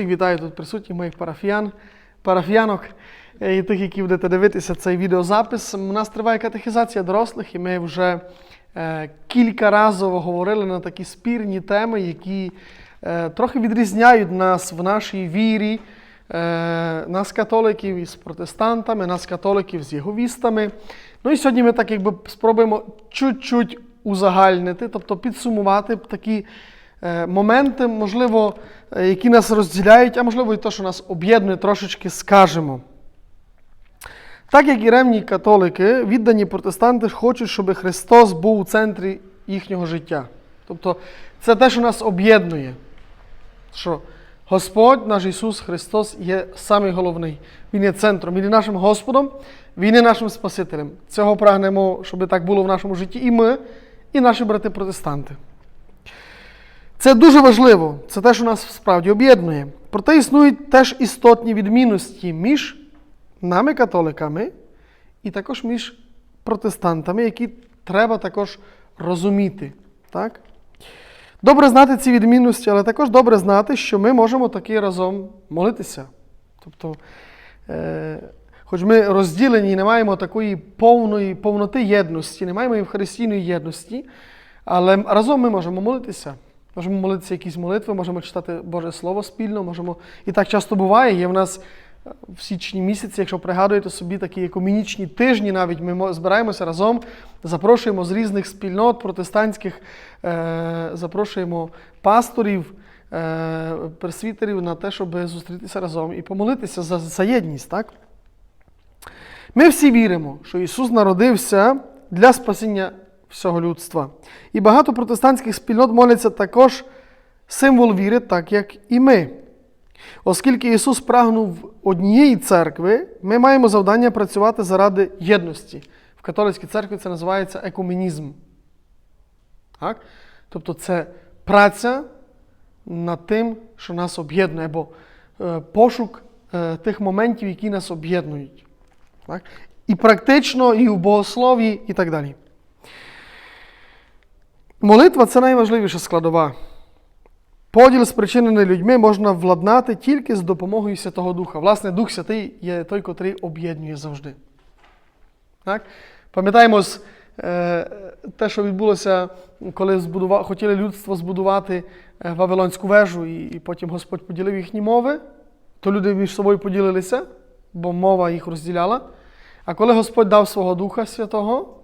Всіх вітаю тут присутніх моїх парафіян, парафіянок е, і тих, які будете дивитися цей відеозапис. У нас триває катехізація дорослих, і ми вже е, кількаразово говорили на такі спірні теми, які е, трохи відрізняють нас в нашій вірі, е, нас, католиків, із протестантами, нас, католиків з єговістами. Ну і сьогодні ми так якби спробуємо чуть-чуть узагальнити, тобто підсумувати такі моменти, можливо, е, які нас розділяють, а можливо і те, що нас об'єднує, трошечки скажемо. Так як і ревні католики, віддані протестанти хочуть, щоб Христос був у центрі їхнього життя. Тобто це те, що нас об'єднує. Що Господь, наш Ісус Христос, є самий головний. Він є центром, Він є нашим Господом, Він є нашим Спасителем. Цього прагнемо, щоб так було в нашому житті і ми, і наші брати-протестанти. Це дуже важливо, це те, що нас справді об'єднує. Проте існують теж істотні відмінності між нами, католиками, і також між протестантами, які треба також розуміти. Так? Добре знати ці відмінності, але також добре знати, що ми можемо таки разом молитися. Тобто, е, хоч ми розділені і не маємо такої повної повноти єдності, не маємо євхаристійної єдності, але разом ми можемо молитися. Можемо молитися якісь молитви, можемо читати Боже Слово спільно, можемо. І так часто буває. Є в нас е, в січні місяці, якщо пригадуєте собі такі екумінічні тижні, навіть ми збираємося разом, запрошуємо з різних спільнот протестантських, е, запрошуємо пасторів, е, пресвітерів на те, щоб зустрітися разом і помолитися за, за єдність. Так? Ми всі віримо, що Ісус народився для спасіння всього людства. І багато протестантських спільнот моляться також символ віри, так як і ми. Оскільки Ісус прагнув однієї церкви, ми маємо завдання працювати заради єдності. В католицькій церкві це називається екуменізм. Так? Тобто це праця над тим, що нас об'єднує, або е, пошук е, тих моментів, які нас об'єднують. І практично, і в богослов'ї, і так далі. Молитва це найважливіша складова. Поділ, спричинений людьми, можна владнати тільки з допомогою Святого Духа. Власне, Дух Святий є той, котрий об'єднує завжди. Так? Пам'ятаємо е, те, що відбулося, коли збудува... хотіли людство збудувати е, Вавилонську вежу, і, і потім Господь поділив їхні мови, то люди між собою поділилися, бо мова їх розділяла. А коли Господь дав свого Духа Святого,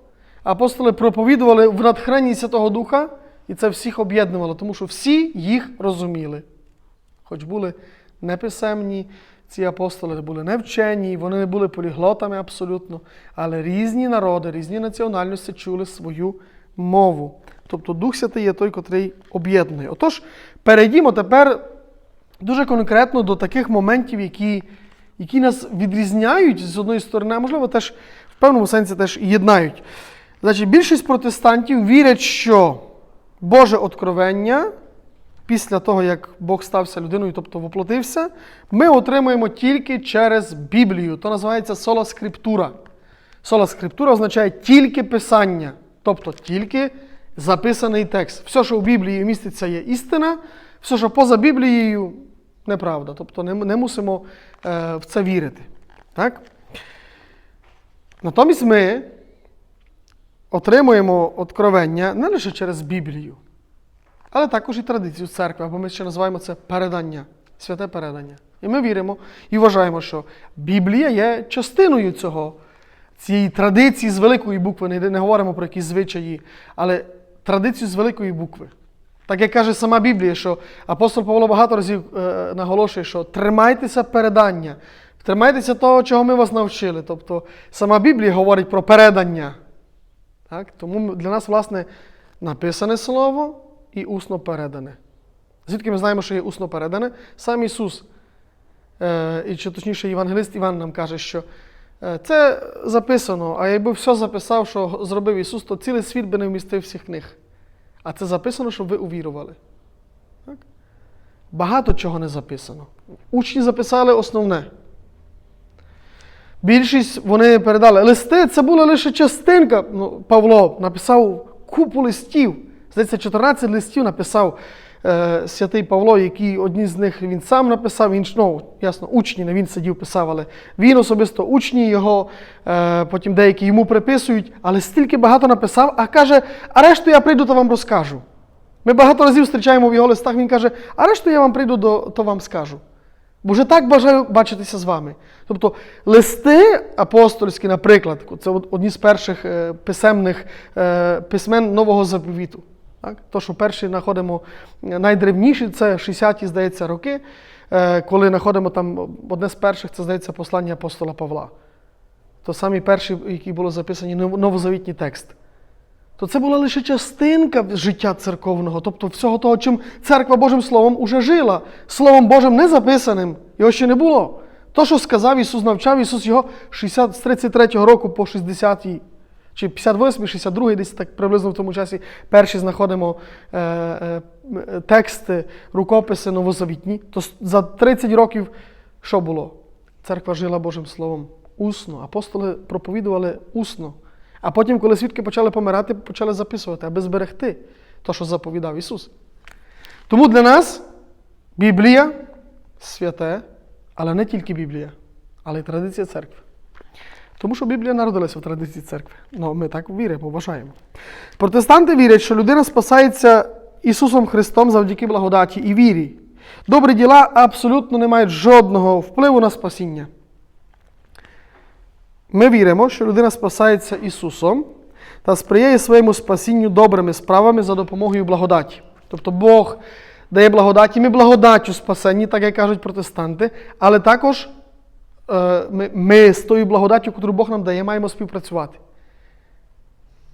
апостоли проповідували в натхненні Святого Духа, і це всіх об'єднувало, тому що всі їх розуміли. Хоч були неписемні, ці апостоли були невчені, вони не були поліглотами абсолютно, але різні народи, різні національності чули свою мову. Тобто Дух Святий є той, котрий об'єднує. Отож, перейдімо тепер дуже конкретно до таких моментів, які, які нас відрізняють з одної сторони, а можливо, теж в певному сенсі теж єднають. Значить, більшість протестантів вірять, що Боже откровення після того, як Бог стався людиною, тобто воплотився, ми отримуємо тільки через Біблію. То називається сола скриптура. Сола скриптура означає тільки писання, тобто тільки записаний текст. Все, що в Біблії міститься, є істина, все, що поза Біблією, неправда. Тобто не, не мусимо е, в це вірити. Так? Натомість ми отримуємо откровення не лише через Біблію, але також і традицію церкви, або ми ще називаємо це передання, святе передання. І ми віримо і вважаємо, що Біблія є частиною цього, цієї традиції з великої букви. Не, не говоримо про якісь звичаї, але традицію з великої букви. Так як каже сама Біблія, що апостол Павло багато разів е, наголошує, що тримайтеся передання, тримайтеся того, чого ми вас навчили. Тобто сама Біблія говорить про передання. Так? Тому для нас, власне, написане слово і усно передане. Звідки ми знаємо, що є усно передане? Сам Ісус, е, і чи точніше Євангелист Іван нам каже, що е, це записано, а якби все записав, що зробив Ісус, то цілий світ би не вмістив всіх книг. А це записано, щоб ви увірували. Так? Багато чого не записано. Учні записали основне. Більшість вони передали. Листи це була лише частинка. Ну, Павло написав купу листів. Здається, 14 листів написав. е, святий Павло, який одні з них він сам написав, інші, ну, ясно, учні, не він сидів, писав, але він особисто учні його, е, потім деякі йому приписують, але стільки багато написав, а каже, а решту я прийду, то вам розкажу. Ми багато разів зустрічаємо в його листах, він каже, а решту я вам прийду, то вам скажу. Бо вже так бажаю бачитися з вами. Тобто листи апостольські, наприклад, це одні з перших е, писемних е, письмен Нового заповіту. Так? То, що перші знаходимо е, найдревніші, це 60-ті, здається, роки, коли знаходимо там одне з перших, це здається послання апостола Павла. То самі перші, які були записані нов- новозавітній текст. То це була лише частинка життя церковного, тобто всього того, чим церква Божим Словом уже жила. Словом Божим не записаним, його ще не було. То, що сказав Ісус, навчав Ісус його 60, з 33-го року по 60-й, чи 58-й, 62-й, десь так приблизно в тому часі перші знаходимо е, е, е, тексти, рукописи новозавітні. То за 30 років що було? Церква жила Божим Словом усно. Апостоли проповідували усно. А потім, коли свідки почали помирати, почали записувати, аби зберегти те, що заповідав Ісус. Тому для нас Біблія святе, але не тільки Біблія, але й традиція церкви. Тому що Біблія народилася в традиції церкви. Ну, ми так віримо, вважаємо. Протестанти вірять, що людина спасається Ісусом Христом завдяки благодаті і вірі. Добрі діла абсолютно не мають жодного впливу на спасіння. Ми віримо, що людина спасається Ісусом та сприяє своєму спасінню добрими справами за допомогою благодаті. Тобто Бог дає благодаті, ми благодаттю спасені, так як кажуть протестанти, але також е, ми, ми з тою благодаттю, яку Бог нам дає, маємо співпрацювати.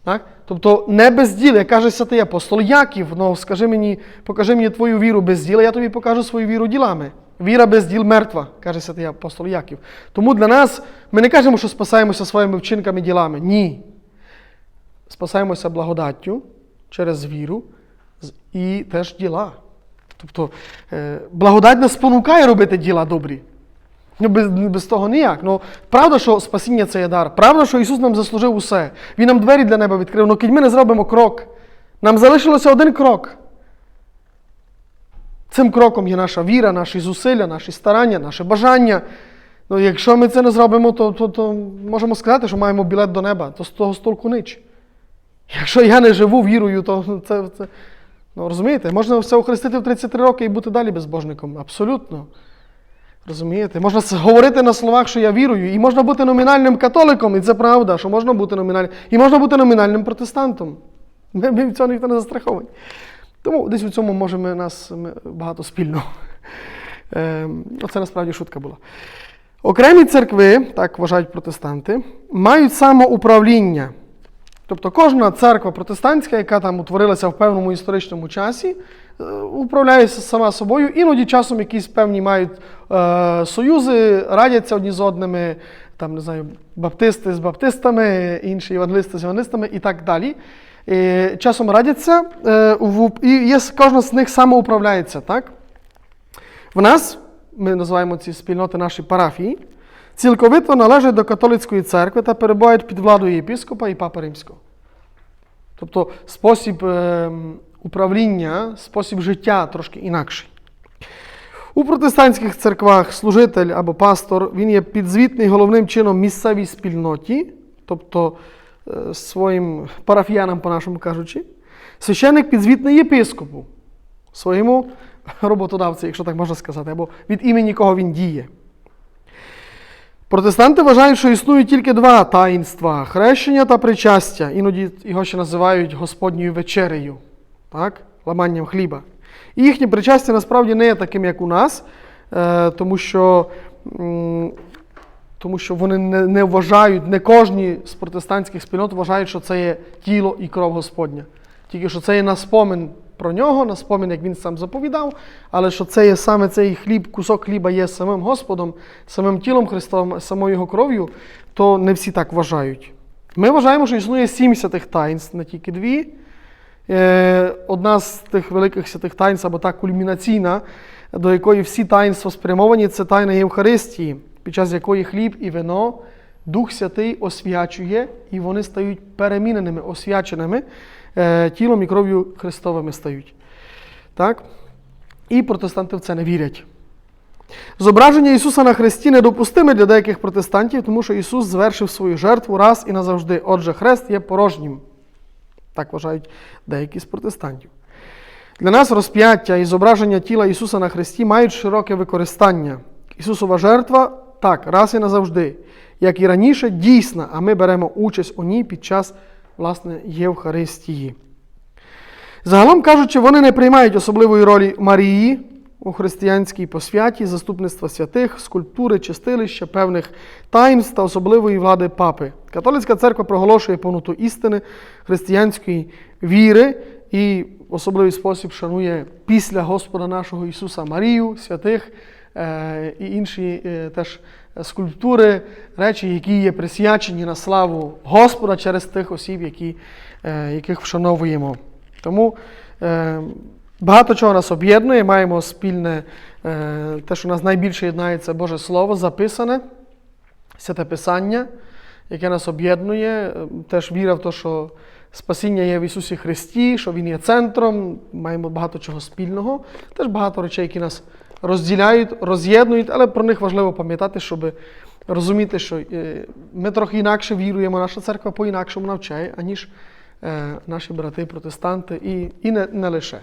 Так? Тобто не без діла, як каже святий апостол Яків, ну скажи мені, покажи мені твою віру без діла, я тобі покажу свою віру ділами. Віра без діл мертва, каже святий апостол Яків. Тому для нас ми не кажемо, що спасаємося своїми вчинками ділами. Ні. Спасаємося благодаттю через віру і теж діла. Тобто е, благодать нас спонукає робити діла добрі. Ну, без, без того ніяк. Ну, правда, що спасіння це є дар. Правда, що Ісус нам заслужив усе. Він нам двері для неба відкрив. Ну, кінь ми не зробимо крок. Нам залишилося один крок. Цим кроком є наша віра, наші зусилля, наші старання, наше бажання. Ну, якщо ми це не зробимо, то, то, то можемо сказати, що маємо білет до неба, то з того столку нич. Якщо я не живу вірою, то це, це ну, розумієте, можна все охрестити в 33 роки і бути далі безбожником. Абсолютно. Розумієте? Можна говорити на словах, що я вірую, і можна бути номінальним католиком, і це правда, що можна бути номінальним. І можна бути номінальним протестантом. Ми, ми від цього ніхто не застрахований. Тому десь у цьому можемо нас багато спільного. Ем, оце насправді шутка була. Окремі церкви, так вважають протестанти, мають самоуправління. Тобто кожна церква протестантська, яка там утворилася в певному історичному часі, е, управляється сама собою. Іноді часом якісь певні мають е, союзи, радяться одні з одними, там, не знаю, баптисти з баптистами, інші евангелисти з евангелистами і так далі. Часом радяться, е, і кожна з них самоуправляється. Так? В нас, ми називаємо ці спільноти наші парафії, цілковито належать до католицької церкви та перебувають під владою єпіскопа і папи римського. Тобто спосіб е, управління, спосіб життя трошки інакший. У протестантських церквах служитель або пастор він є підзвітний головним чином місцевій спільноті, тобто своїм парафіянам, по-нашому кажучи. Священник підзвітний єпископу, своєму роботодавцю, якщо так можна сказати, або від імені кого він діє. Протестанти вважають, що існують тільки два таїнства хрещення та причастя. Іноді його ще називають Господньою вечерею, так? ламанням хліба. І їхнє причастя насправді не є таким, як у нас, е, тому що, тому що вони не, не вважають, не кожні з протестантських спільнот вважають, що це є тіло і кров Господня. Тільки що це є на спомин про нього, на спомин, як він сам заповідав, але що це є саме цей хліб, кусок хліба є самим Господом, самим тілом Христовим, самою його кров'ю, то не всі так вважають. Ми вважаємо, що існує сім святих таїнств, не тільки дві. Е, Одна з тих великих святих таїнств, або та кульмінаційна, до якої всі таїнства спрямовані, це тайна Євхаристії, під час якої хліб і вино Дух Святий освячує, і вони стають переміненими, освяченими, е, тілом і кров'ю Христовими стають. Так? І протестанти в це не вірять. Зображення Ісуса на Христі недопустиме для деяких протестантів, тому що Ісус звершив свою жертву раз і назавжди. Отже, хрест є порожнім. Так вважають деякі з протестантів. Для нас розп'яття і зображення тіла Ісуса на Христі мають широке використання. Ісусова жертва так, раз і назавжди, як і раніше, дійсна, а ми беремо участь у ній під час власне, Євхаристії. Загалом кажучи, вони не приймають особливої ролі Марії у християнській посвяті, заступництва святих, скульптури, чистилища, певних таїнств та особливої влади папи. Католицька церква проголошує повноту істини християнської віри і в особливий спосіб шанує після Господа нашого Ісуса Марію, святих і інші е, теж скульптури, речі, які є присвячені на славу Господа через тих осіб, які, е, яких вшановуємо. Тому е, багато чого нас об'єднує, маємо спільне, е, те, що нас найбільше єднає, це Боже Слово, записане, святе Писання, яке нас об'єднує. Е, Теж віра в те, що спасіння є в Ісусі Христі, що Він є центром, маємо багато чого спільного. Теж багато речей, які нас розділяють, роз'єднують, але про них важливо пам'ятати, щоб розуміти, що е, ми трохи інакше віруємо, наша церква по-інакшому навчає, аніж е, наші брати протестанти, і, і не, не лише.